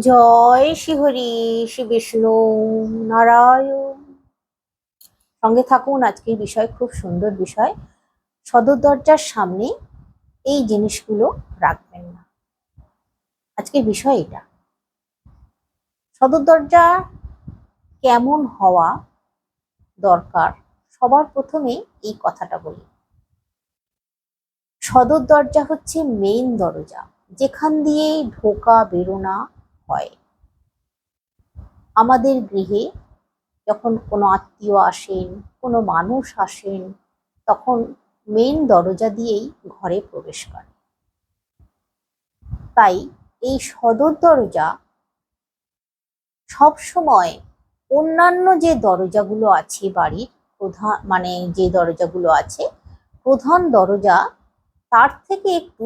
জয় শ্রীহরি শ্রী বিষ্ণু নারায়ণ। সঙ্গে থাকুন, আজকের বিষয় খুব সুন্দর বিষয়। সদর দরজার সামনে এই জিনিসগুলো রাখবেন না। আজকের বিষয় এটা। সদর দরজা কেমন হওয়া দরকার? সবার প্রথমে এই কথাটা বলি। সদর দরজা হচ্ছে মেইন দরজা। যেখান দিয়ে ঢোকা বেরোনা হয়। আমাদের গৃহে যখন কোনো আত্মীয় আসেন, কোনো মানুষ আসেন, তখন মেন দরজা দিয়েই ঘরে প্রবেশ করে। তাই এই সদর দরজা সবসময় অন্যান্য যে দরজাগুলো আছে বাড়ির, প্রধান মানে যে দরজাগুলো আছে, প্রধান দরজা তার থেকে একটু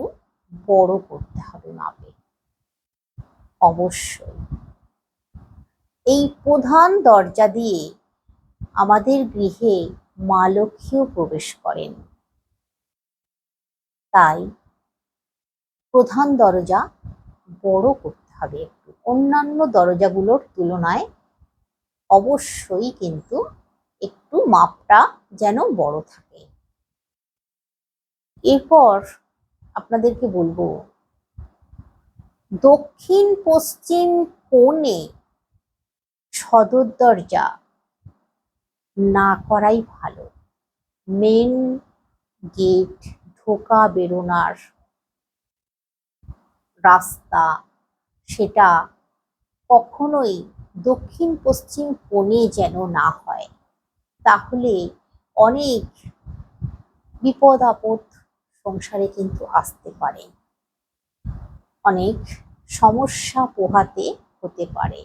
বড় করতে হবে মাপে। অবশ্যই। এই প্রধান দরজা দিয়ে আমাদের গৃহে মা লক্ষ্মীও প্রবেশ করেন। তাই প্রধান দরজা বড় করতে হবে একটু। অন্যান্য দরজাগুলোর তুলনায় অবশ্যই কিন্তু একটু মাপটা যেন বড় থাকে। এরপর আপনাদেরকে বলব দক্ষিণ পশ্চিম কোণে সদর দরজা না করাই ভালো। মেন গেট ঢোকা বেরোনার রাস্তা, সেটা কখনোই দক্ষিণ পশ্চিম কোণে যেন না হয়। তাহলে অনেক বিপদ আপদ সংসারে কিন্তু আসতে পারে। অনেক সমস্যা পোহাতে হতে পারে।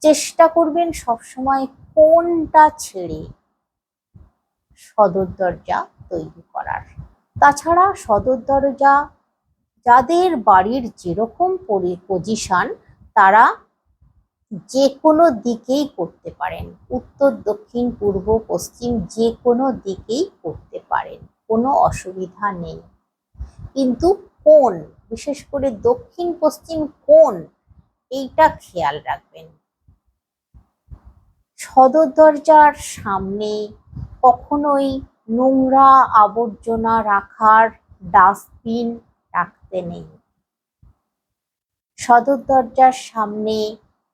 চেষ্টা করবেন সবসময় কোনটা ছেড়ে সদর দরজা তৈরি করার। তাছাড়া সদর দরজা যাদের বাড়ির যেরকম পজিশন তারা যে কোনো দিকেই করতে পারেন। উত্তর, দক্ষিণ, পূর্ব, পশ্চিম যে কোনো দিকেই করতে পারেন। কোনো অসুবিধা নেই। কিন্তু কোন বিশেষ করে দক্ষিণ, পশ্চিম কোন এইটা খেয়াল রাখবেন। সদর দরজার সামনে কখনোই নোংরা আবর্জনা রাখার ডাস্টবিন রাখতে নেই। সদর দরজার সামনে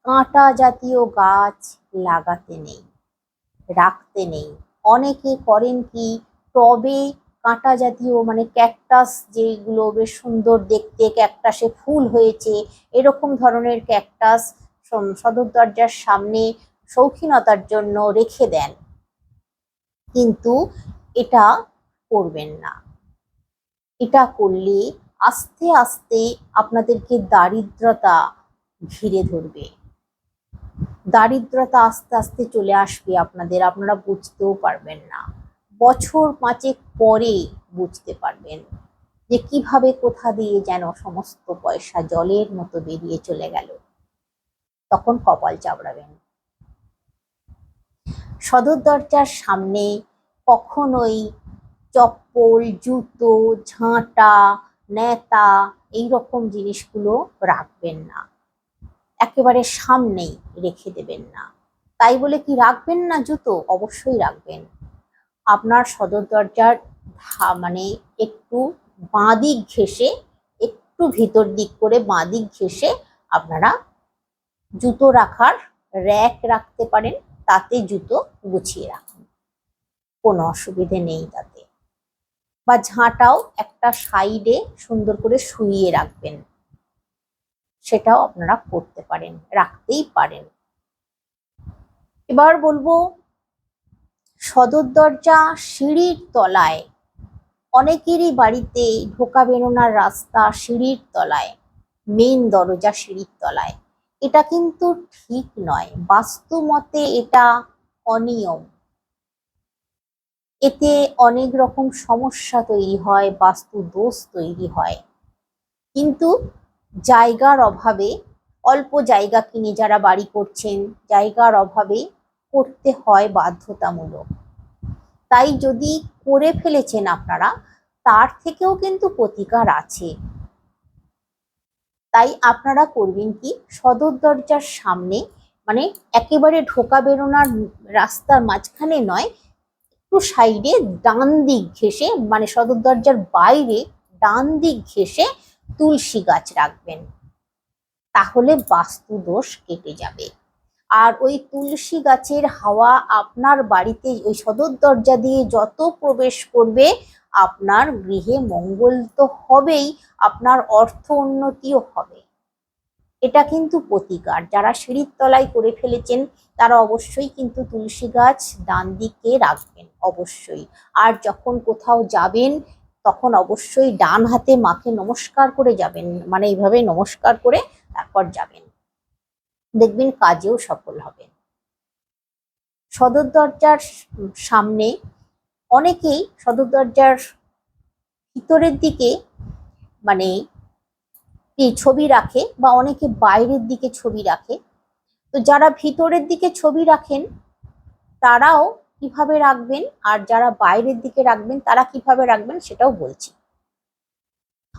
কাঁটা জাতীয় গাছ লাগাতে নেই, রাখতে নেই। অনেকে করেন কি, টবে কাঁটা জাতীয় মানে ক্যাকটাস যেগুলো বেশ সুন্দর দেখতে ক্যাকটাসে ফুল হয়েছে, এরকম ধরনের ক্যাকটাস সদর দরজার সামনে শৌখিনতার জন্য রেখে দেন। কিন্তু এটা করবেন না। এটা করলে আস্তে আস্তে আপনাদেরকে দারিদ্রতা ঘিরে ধরবে। দারিদ্রতা আস্তে আস্তে চলে আসবে আপনাদের, আপনারা বুঝতেও পারবেন না। বছর পাঁচেক পরে বুঝতে পারবেন যে কীভাবে কোথা দিয়ে যেন সমস্ত পয়সা জলের মতো বেরিয়ে চলে গেল। তখন কপাল চাবড়াবেন। সদর দরজার সামনে কখনোই চপ্পল, জুতো, ঝাঁটা, নেতা এই রকম জিনিসগুলো রাখবেন না। একেবারে সামনেই রেখে দেবেন না। তাই বলে কি রাখবেন না জুতো? অবশ্যই রাখবেন। আপনার সদর দরজার মানে একটু বাঁ দিক ঘেসে একটু ভিতর দিক করে বাঁ দিক ঘেসে আপনারা জুতো রাখার র্যাক রাখতে পারেন, তাতে জুতো গুছিয়ে রাখুন। কোনো অসুবিধে নেই তাতে। বা ঝাঁটাও একটা সাইডে সুন্দর করে শুইয়ে রাখবেন। সেটাও আপনারা করতে পারেন, রাখতেই পারেন। এবার বলব সদর দরজা সিঁড়ির তলায়। অনেকেরই বাড়িতে ঢোকা বেরোনার রাস্তা সিঁড়ির তলায় মেন দরজা সিঁড়ির তলায়। এটা কিন্তু ঠিক নয় বাস্তু মতে এটা অনিয়ম। এতে অনেক রকম সমস্যা তৈরি হয়, বাস্তু দোষ তৈরি হয়। কিন্তু জায়গার অভাবে, অল্প জায়গা কিনে যারা বাড়ি করছেন, জায়গার অভাবে করতে হয় বাধ্যতামূলক। তাই যদি করে ফেলেছেন আপনারা, তার থেকেও কিন্তু প্রতিকার আছে। তাই আপনারা করবেন কি, সদর দরজার সামনে মানে একেবারে ঢোকা বেরোনার রাস্তার মাঝখানে নয়, একটু সাইডে ডান দিক ঘেসে মানে সদর দরজার বাইরে ডান দিক ঘেসে তুলসী গাছ রাখবেন। তাহলে বাস্তু দোষ কেটে যাবে। আর ওই তুলসী গাছের হাওয়া আপনার বাড়িতে ওই সদর দরজা দিয়ে যত প্রবেশ করবে, আপনার গৃহে মঙ্গল তো হবেই, আপনার অর্থ উন্নতিও হবে। এটা কিন্তু প্রতিকার। যারা সিঁড়ির তলায় করে ফেলেছেন, তারা অবশ্যই কিন্তু তুলসী গাছ ডান দিকে রাখবেন, অবশ্যই। আর যখন কোথাও যাবেন, তখন অবশ্যই ডান হাতে মাকে নমস্কার করে যাবেন মানে এইভাবে নমস্কার করে তারপর যাবেন। দেখবেন কাজেও সফল হবেন সদর দরজার সামনে অনেকেই সদর দরজার ভিতরের দিকে মানে ছবি রাখে বা অনেকে বাইরের দিকে ছবি রাখে। তো যারা ভিতরের দিকে ছবি রাখেন, তারাও কীভাবে রাখবেন আর যারা বাইরের দিকে রাখবেন, তারা কীভাবে রাখবেন সেটাও বলছি।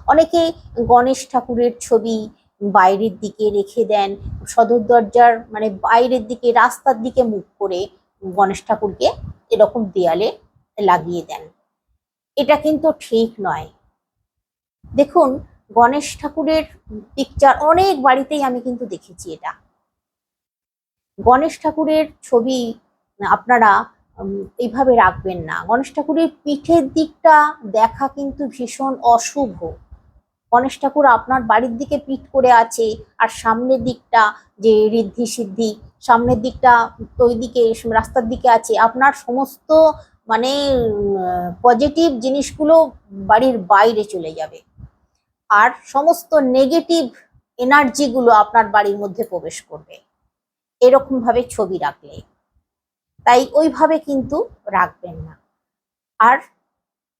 অনেকে গণেশ ঠাকুরের ছবি বাইরের দিকে রেখে দেন, সদর দরজার মানে বাইরের দিকে, রাস্তার দিকে মুখ করে গণেশ ঠাকুরকে এরকম দেয়ালে লাগিয়ে দেন। এটা কিন্তু ঠিক নয়। দেখুন, গণেশ ঠাকুরের পিকচার অনেক বাড়িতেই আমি কিন্তু দেখেছি এটা। গণেশ ঠাকুরের ছবি আপনারা এইভাবে রাখবেন না। গণেশ ঠাকুরের পিঠের দিকটা দেখা কিন্তু ভীষণ অশুভ। গণেশ ঠাকুর আপনার বাড়ির দিকে পিঠ করে আছে আর সামনের দিকটা যে ঋদ্ধি সিদ্ধি, সামনের দিকটা ওই দিকে রাস্তার দিকে আছে, আপনার সমস্ত মানে পজিটিভ জিনিসগুলো বাড়ির বাইরে চলে যাবে। আর সমস্ত নেগেটিভ এনার্জিগুলো আপনার বাড়ির মধ্যে প্রবেশ করবে। এরকম ভাবে ছবি রাখলে। তাই ওইভাবে কিন্তু রাখবেন না। আর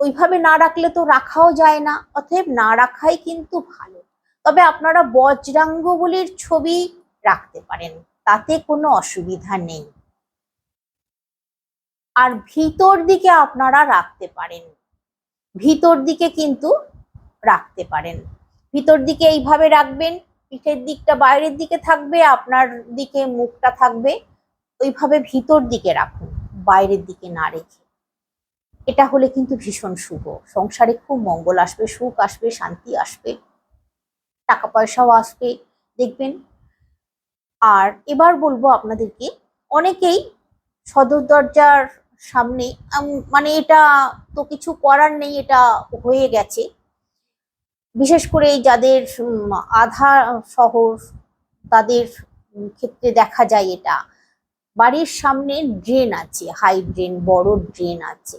ওইভাবে না রাখলে তো রাখাও যায় না, অতএব না রাখাই কিন্তু ভালো। তবে আপনারা বজ্রাঙ্গবলির ছবি রাখতে পারেন, তাতে কোনো অসুবিধা নেই। আর ভিতর দিকে আপনারা রাখতে পারেন। ভিতর দিকে কিন্তু রাখতে পারেন। ভিতর দিকে এইভাবে রাখবেন, পিঠের দিকটা বাইরের দিকে থাকবে, আপনার দিকে মুখটা থাকবে, ওইভাবে ভিতর দিকে রাখুন, বাইরের দিকে না রেখে। এটা হলে কিন্তু ভীষণ শুভ। সংসারে খুব মঙ্গল আসবে, সুখ আসবে, শান্তি আসবে টাকা পয়সাও আসবে, দেখবেন। আর এবার বলব আপনাদেরকে, অনেকেই সদর দরজার সামনে মানে এটা তো কিছু করার নেই, এটা হয়ে গেছে। বিশেষ করে যাদের আধা শহর, তাদের ক্ষেত্রে দেখা যায় এটা। বাড়ির সামনে ড্রেন আছে হাই ড্রেন বড় ড্রেন আছে।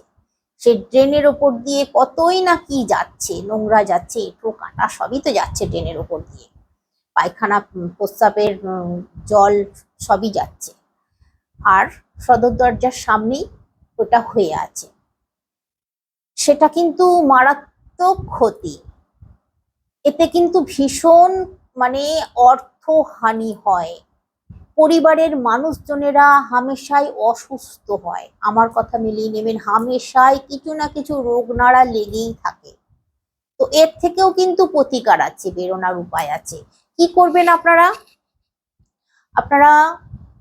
সে ড্রেনের ওপর দিয়ে কতই না কি যাচ্ছে, নোংরা যাচ্ছে, এঁটো কাঁটা সবই তো যাচ্ছে ড্রেনের ওপর দিয়ে। পায়খানা প্রস্রাবের জল সবই যাচ্ছে। আর সদর দরজার সামনেই ওটা হয়ে আছে। সেটা কিন্তু মারাত্মক ক্ষতি। এতে কিন্তু ভীষণ মানে অর্থহানি হয়। পরিবারের মানুষজনেরা হামেশাই অসুস্থ হয়। আমার কথা মিলিয়ে নেবেন, হামেশাই কিছু না কিছু রোগ নাড়া লেগেই থাকে। তো এর থেকেও কিন্তু প্রতিকার আছে, বেরোনার উপায় আছে। কি করবেন আপনারা? আপনারা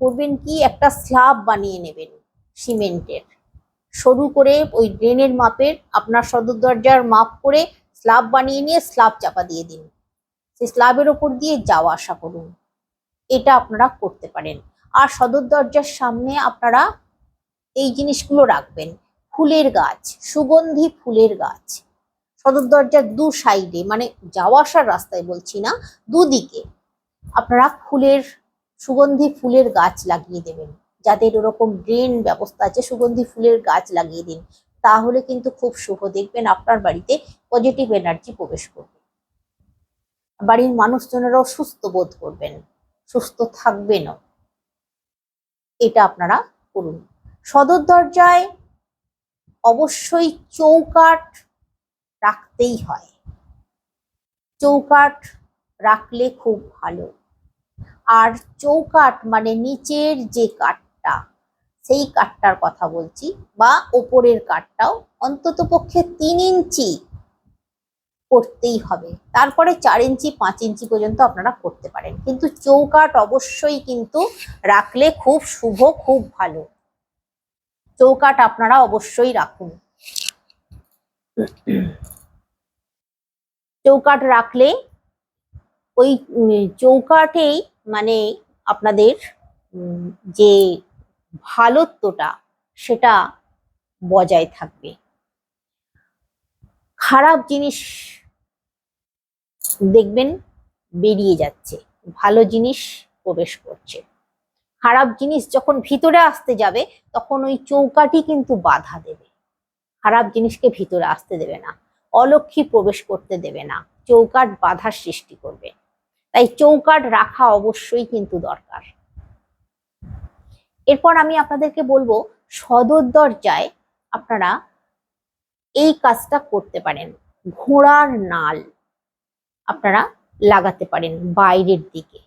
করবেন কি? একটা স্ল্যাব বানিয়ে নেবেন সিমেন্টের। সরু করে ওই ড্রেনের মাপের আপনার সদর দরজার মাপ করে স্ল্যাব বানিয়ে নিয়ে স্ল্যাব চাপা দিয়ে দিন। সেই স্ল্যাবের ওপর দিয়ে যাওয়া আসা করুন। এটা আপনারা করতে পারেন। আর সদর দরজার সামনে আপনারা এই জিনিসগুলো রাখবেন। ফুলের গাছ, সুগন্ধি ফুলের গাছ। সদর দরজার দু সাইডে মানে যাওয়া আসার রাস্তায় বলছি না, দুদিকে আপনারা ফুলের, সুগন্ধি ফুলের গাছ লাগিয়ে দেবেন। যাদের ওরকম ড্রেন ব্যবস্থা আছে, সুগন্ধি ফুলের গাছ লাগিয়ে দিন। তাহলে কিন্তু খুব শুভ, দেখবেন আপনার বাড়িতে পজিটিভ এনার্জি প্রবেশ করবে। বাড়ির মানুষজনেরাও সুস্থ বোধ করবেন। সুস্থ থাকবেনও। এটা আপনারা করুন। সদর দরজায় অবশ্যই চৌকাঠ রাখতেই হয়। চৌকাঠ রাখলে খুব ভালো। আর চৌকাঠ মানে নিচের যে কাঠটা, সেই কাঠটার কথা বলছি, বা ওপরের কাঠটাও অন্তত পক্ষে তিন ইঞ্চি করতেই হবে। তারপরে চার ইঞ্চি, পাঁচ ইঞ্চি পর্যন্ত আপনারা করতে পারেন। কিন্তু চৌকাট অবশ্যই কিন্তু রাখলে খুব শুভ, খুব ভালো। চৌকাট আপনারা অবশ্যই রাখুন। চৌকাট রাখলে ওই চৌকাটেই মানে আপনাদের যে ভালোত্বটা সেটা বজায় থাকবে। খারাপ জিনিস দেখবেন বেরিয়ে যাচ্ছে। ভালো জিনিস প্রবেশ করছে। খারাপ জিনিস যখন ভিতরে আসতে যাবে, তখন ওই চৌকাটি কিন্তু বাধা দেবে। খারাপ জিনিসকে ভিতরে আসতে দেবে না। অলক্ষী প্রবেশ করতে দেবে না। চৌকাট বাধার সৃষ্টি করবে। তাই চৌকাট রাখা অবশ্যই কিন্তু দরকার। এরপর আমি আপনাদেরকে বলব, সদর দরজায় আপনারা এই কাজটা করতে পারেন। ঘোড়ার নাল। আপনারা লাগাতে পারেন বাইরের দিকে।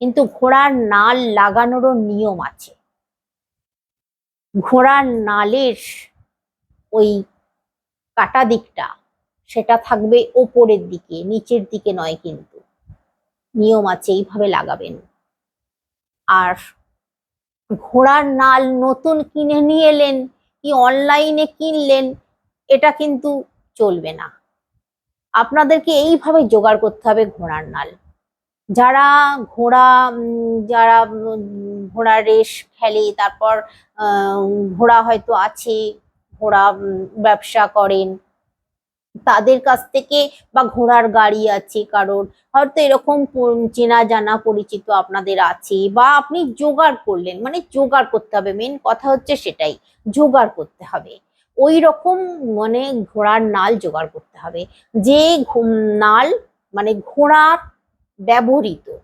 কিন্তু ঘোড়ার নাল লাগানোরও নিয়ম আছে। ঘোড়ার নালের ওই কাটা দিকটা, সেটা থাকবে ওপরের দিকে, নিচের দিকে নয় কিন্তু। নিয়ম আছে, এইভাবে লাগাবেন। আর ঘোড়ার নাল নতুন কিনে নিয়ে এলেন, কি অনলাইনে কিনলেন, এটা কিন্তু চলবে না। আপনাদেরকে এইভাবে জোগাড় করতে হবে ঘোড়ার নাল। যারা ঘোড়া যারা ঘোড়া রেস খেলে, তারপর ঘোড়া হয়তো আছে, ঘোড়া ব্যবসা করেন, তাদের কাছ থেকে বা ঘোড়ার গাড়ি আছে কারোর, হয়তো এরকম চেনা জানা পরিচিত আপনাদের আছে বা আপনি জোগাড় করলেন মানে জোগাড় করতে হবে। মেন কথা হচ্ছে সেটাই, জোগাড় করতে হবে। ওই রকম মানে ঘোড়ার নাল জোগাড় করতে হবে। যে নাল মানে ঘোড়ার ব্যবহৃত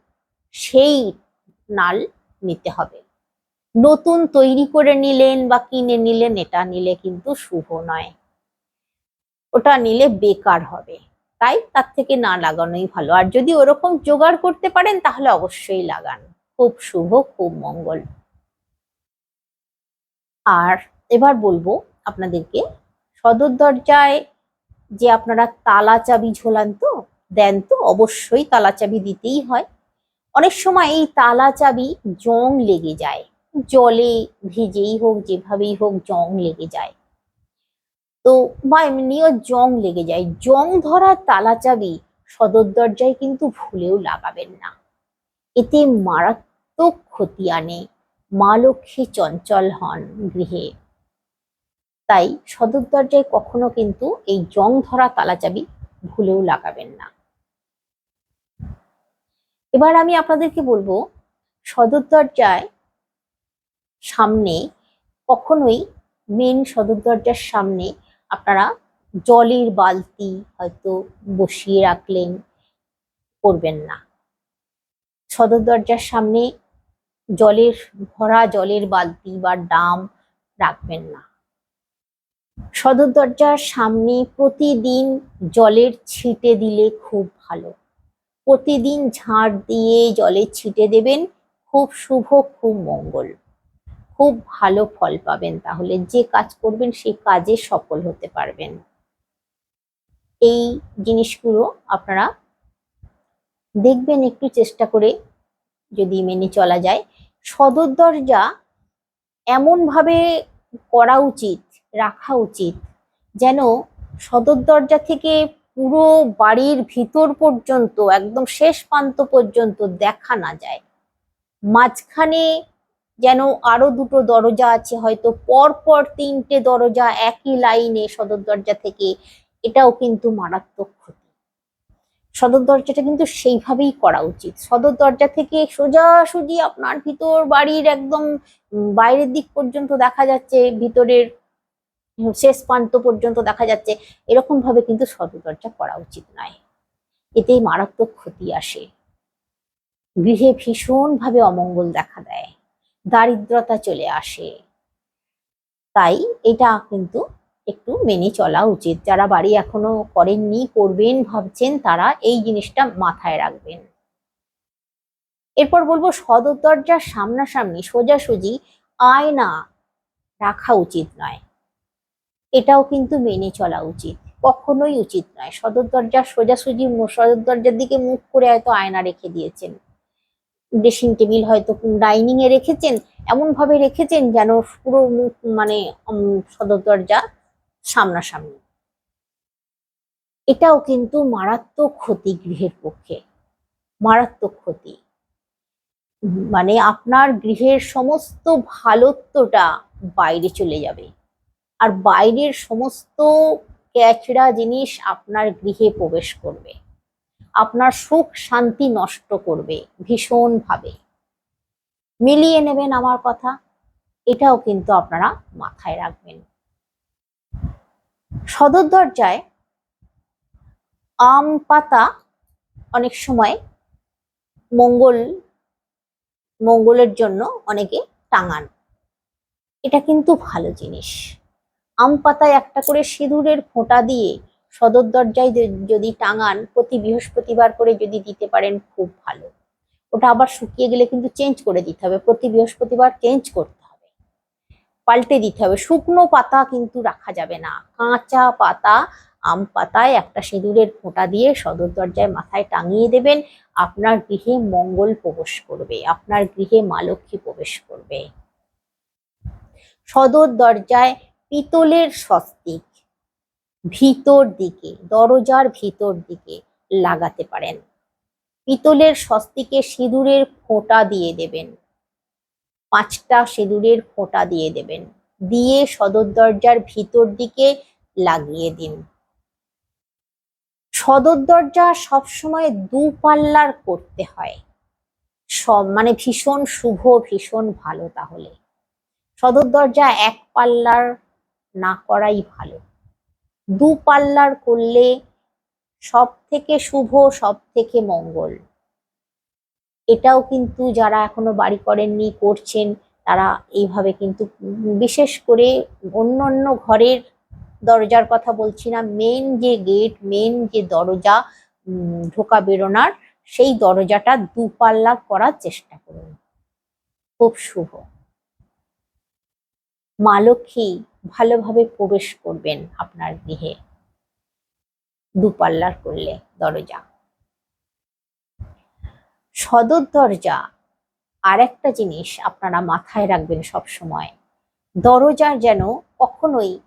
সেই নাল নিতে হবে। নতুন তৈরি করে নিলেন বা কিনে নিলেন, এটা নিলে কিন্তু শুভ নয়। ওটা নিলে বেকার হবে। তাই তার থেকে না লাগানোই ভালো। আর যদি ওরকম জোগাড় করতে পারেন, তাহলে অবশ্যই লাগান। খুব শুভ, খুব মঙ্গল। আর এবার বলব আপনাদেরকে। সদর দরজায় যে আপনারা তালা চাবি ঝোলান তো, দেন তো, অবশ্যই তালা চাবি দিতেই হয়। অনেক সময় এই তালা চাবি জং লেগে যায়। জলে ভিজেই হোক, যেভাবেই হোক জং লেগে যায়। তো বা এমনিও জং লেগে যায়। জং ধরা তালা চাবি সদর দরজায় কিন্তু ভুলেও লাগাবেন না। এতে মারাত্মক ক্ষতি আনে। মা লক্ষ্মী চঞ্চল হন গৃহে। তাই সদর দরজায় কখনো কিন্তু এই জং ধরা তালা চাবি ভুলেও লাগাবেন না। এবার আমি আপনাদেরকে বলব, সদর দরজায় সামনে কখনোই মেন সদর দরজার সামনে আপনারা জলের বালতি হয়তো বসিয়ে রাখলেন করবেন না। সদর দরজার সামনে জলের ভরা জলের বালতি বা ডাম রাখবেন না। সদর দরজার সামনে প্রতিদিন জলের ছিটে দিলে খুব ভালো। প্রতিদিন ঝাড় দিয়ে জলের ছিটে দেবেন, খুব শুভ, খুব মঙ্গল। খুব ভালো ফল পাবেন তাহলে। যে কাজ করবেন সেই কাজে সফল হতে পারবেন। এই জিনিসগুলো আপনারা দেখবেন একটু চেষ্টা করে যদি মেনে চলা যায়। সদর দরজা এমনভাবে করা উচিত রাখা উচিত। যেন সদর দরজা থেকে পুরো বাড়ির ভিতর পর্যন্ত, একদম শেষ প্রান্ত পর্যন্ত দেখা না যায়। মাঝখানে যেন আরও দুটো দরজা আছে, হয়তো পর পর তিনটে দরজা একই লাইনে সদর দরজা থেকে। এটাও কিন্তু মারাত্মক ক্ষতি। সদর দরজাটা কিন্তু সেইভাবেই করা উচিত। সদর দরজা থেকে সোজাসুজি আপনার ভিতর বাড়ির একদম বাইরের দিক পর্যন্ত দেখা যাচ্ছে, ভিতরের শেষ প্রান্ত পর্যন্ত দেখা যাচ্ছে এরকম ভাবে কিন্তু সদর দরজা করা উচিত নয়। এতেই মারাত্মক ক্ষতি আসে। গৃহে ভীষণ ভাবে অমঙ্গল দেখা দেয়। দারিদ্রতা চলে আসে। তাই এটা কিন্তু একটু মেনে চলা উচিত। যারা বাড়ি এখনও করেননি, করবেন, ভাবছেন, তারা এই জিনিসটা মাথায় রাখবেন। এরপর বলব সদর দরজার সামনাসামনি সোজাসুজি আয়না রাখা উচিত নয়। এটাও কিন্তু মেনে চলা উচিত। কখনোই উচিত নয়। সদর দরজা, সোজাসুজি সদর দরজার দিকে মুখ করে হয়তো আয়না রেখে দিয়েছেন। ড্রেসিং টেবিল হয়তো ডাইনিং এ রেখেছেন এমন ভাবে রেখেছেন যেন পুরো মুখ মানে সদর দরজা সামনাসামনি। এটাও কিন্তু মারাত্মক ক্ষতি গৃহের পক্ষে। মারাত্মক ক্ষতি। মানে আপনার গৃহের সমস্ত ভালোত্বটা বাইরে চলে যাবে। আর বাইরের সমস্ত ক্যাচড়া জিনিস আপনার গৃহে প্রবেশ করবে। আপনার সুখ শান্তি নষ্ট করবে ভীষণভাবে। মিলিয়ে নেবেন আমার কথা, এটাও কিন্তু আপনারা মাথায় রাখবেন। সদর দরজায় আম পাতা অনেক সময় মঙ্গল, মঙ্গলের জন্য অনেকে টাঙান। এটা কিন্তু ভালো জিনিস। আম পাতায় একটা করে সিঁদুরের ফোঁটা দিয়ে সদর দরজায় যদি টাঙান, প্রতি বৃহস্পতিবার করে যদি দিতে পারেন, খুব ভালো। ওটা আবার শুকিয়ে গেলে কিন্তু চেঞ্জ করে দিতে হবে। প্রতি বৃহস্পতিবার চেঞ্জ করতে হবে। পাল্টে দিতে হবে। শুকনো পাতা কিন্তু রাখা যাবে না। কাঁচা পাতা, আম পাতায় একটা সিঁদুরের ফোঁটা দিয়ে সদর দরজায় মাথায় টাঙিয়ে দেবেন। আপনার গৃহে মঙ্গল প্রবেশ করবে। আপনার গৃহে মা লক্ষ্মী প্রবেশ করবে। সদর দরজায় পিতলের স্বস্তিক। ভিতর দিকে, দরজার ভিতর দিকে লাগাতে পারেন। পিতলের স্বস্তিকে সিঁদুরের ফোঁটা দিয়ে দেবেন। পাঁচটা সিঁদুরের ফোঁটা দিয়ে দেবেন। দিয়ে সদর দরজার ভিতর দিকে লাগিয়ে দিন। সদর দরজা সবসময় দু পাল্লার করতে হয়। সব মানে ভীষণ শুভ, ভীষণ ভালো তাহলে। সদর দরজা এক পাল্লার না করাই ভালো। দু পাল্লার করলে সব থেকে শুভ সব থেকে মঙ্গল। এটাও কিন্তু যারা এখনও বাড়ি করেননি, করছেন, তারা এইভাবে কিন্তু বিশেষ করে অন্য অন্য ঘরের দরজার কথা বলছি না মেন যে গেট মেন যে দরজা ঢোকা বেরোনার, সেই দরজাটা দু পাল্লা করার চেষ্টা করুন। খুব শুভ। মা লক্ষ্মী ভালোভাবে প্রবেশ করবেন আপনার গৃহে। দুপাল্লার করলে দরজা। সদর দরজা। আর একটা জিনিস আপনারা মাথায় রাখবেন সব সময় দরজার যেন কখনোই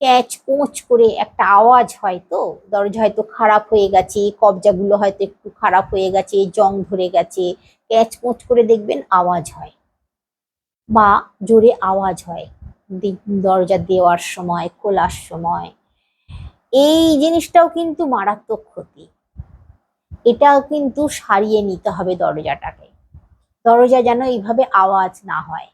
ক্যাচ কোঁচ করে একটা আওয়াজ হয় তো, দরজা হয়তো খারাপ হয়ে গেছে, কবজাগুলো হয়তো একটু খারাপ হয়ে গেছে, জং ধরে গেছে, ক্যাচ কোঁচ করে দেখবেন আওয়াজ হয়। বা জোরে আওয়াজ হয়। দরজা দেওয়ার সময়, খোলার সময়। এই জিনিসটাও কিন্তু মারাত্মক ক্ষতি। এটাও কিন্তু সারিয়ে নিতে হবে দরজাটাকে। দরজা যেন এইভাবে আওয়াজ না হয়।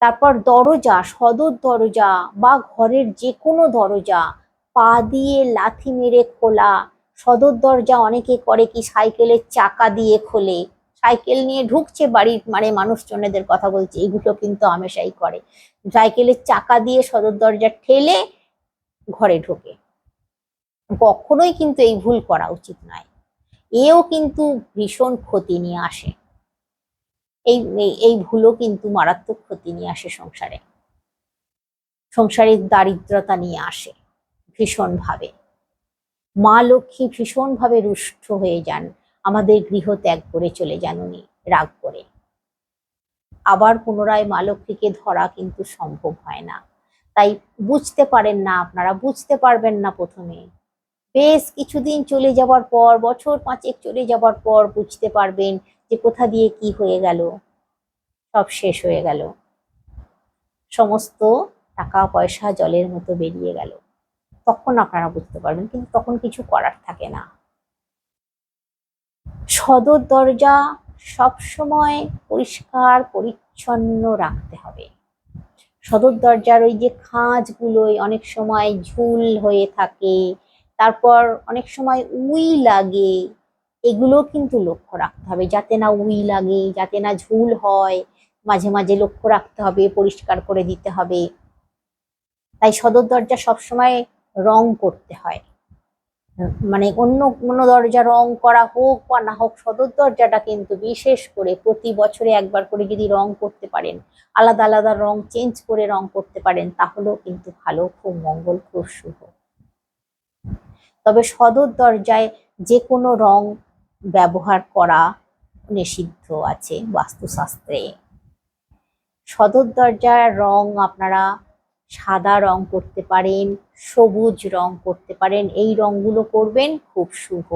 তারপর দরজা, সদর দরজা বা ঘরের যে কোনো দরজা, পা দিয়ে লাথি মেরে খোলা। সদর দরজা অনেকে করে কি সাইকেলের চাকা দিয়ে খোলে। সাইকেল নিয়ে ঢুকছে বাড়ির মানে মানুষজনেদের কথা বলছে, এগুলো কিন্তু হামেশাই করে। সাইকেলের চাকা দিয়ে সদর দরজা ঠেলে ঘরে ঢোকে। কখনোই কিন্তু এই ভুল করা উচিত নয়। এও কিন্তু ভীষণ ক্ষতি নিয়ে আসে। এই, এই- এই ভুলও কিন্তু মারাত্মক ক্ষতি নিয়ে আসে সংসারে। সংসারের দারিদ্রতা নিয়ে আসে ভীষণভাবে। মা লক্ষ্মী ভীষণভাবে রুষ্ট হয়ে যান। আমাদের গৃহ ত্যাগ করে চলে যান উনি, রাগ করে। আবার পুনরায় মা ধরা কিন্তু সম্ভব হয় না। তাই বুঝতে পারেন না আপনারা, বুঝতে পারবেন না প্রথমে। বেশ কিছুদিন চলে যাবার পর, বছর পাঁচেক চলে যাবার পর বুঝতে পারবেন যে কোথা দিয়ে কি হয়ে গেল। সব শেষ হয়ে গেল। সমস্ত টাকা পয়সা জলের মতো বেরিয়ে গেল। তখন আপনারা বুঝতে পারবেন, কিন্তু তখন কিছু করার থাকে না। সদর দরজা সবসময় পরিষ্কার, পরিচ্ছন্ন রাখতে হবে। সদর দরজার ওই যে খাঁজগুলোই অনেক সময় ঝুল হয়ে থাকে, তারপর অনেক সময় উই লাগে এগুলো কিন্তু লক্ষ্য রাখতে হবে। যাতে না উই লাগে, যাতে না ঝুল হয়, মাঝে মাঝে লক্ষ্য রাখতে হবে, পরিষ্কার করে দিতে হবে। তাই সদর দরজা সবসময় রং করতে হয়। মানে অন্য কোনো দরজা রং করা হোক বা না হোক, সদর দরজাটা কিন্তু বিশেষ করে প্রতি বছরে একবার করে যদি রং করতে পারেন, আলাদা আলাদা রং চেঞ্জ করে রং করতে পারেন, তাহলেও কিন্তু ভালো, খুব মঙ্গল, খুব শুভ। তবে সদর দরজায় যে কোনো রং ব্যবহার করা নিষিদ্ধ আছে বাস্তুশাস্ত্রে। সদর দরজার রং আপনারা সাদা রং করতে পারেন, সবুজ রং করতে পারেন, এই রংগুলো করবেন খুব শুভ।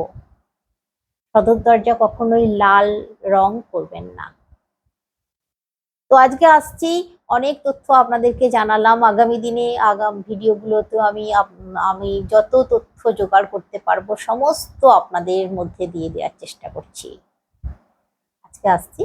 সদর দরজা কখনোই লাল রং করবেন না। তো আজকে আসছি, অনেক তথ্য আপনাদেরকে জানালাম। আগামী দিনে আগাম ভিডিওগুলোতে আমি আমি যত তথ্য জোগাড় করতে পারব, সমস্ত আপনাদের মধ্যে দিয়ে দেওয়ার চেষ্টা করছি। আজকে আসছি।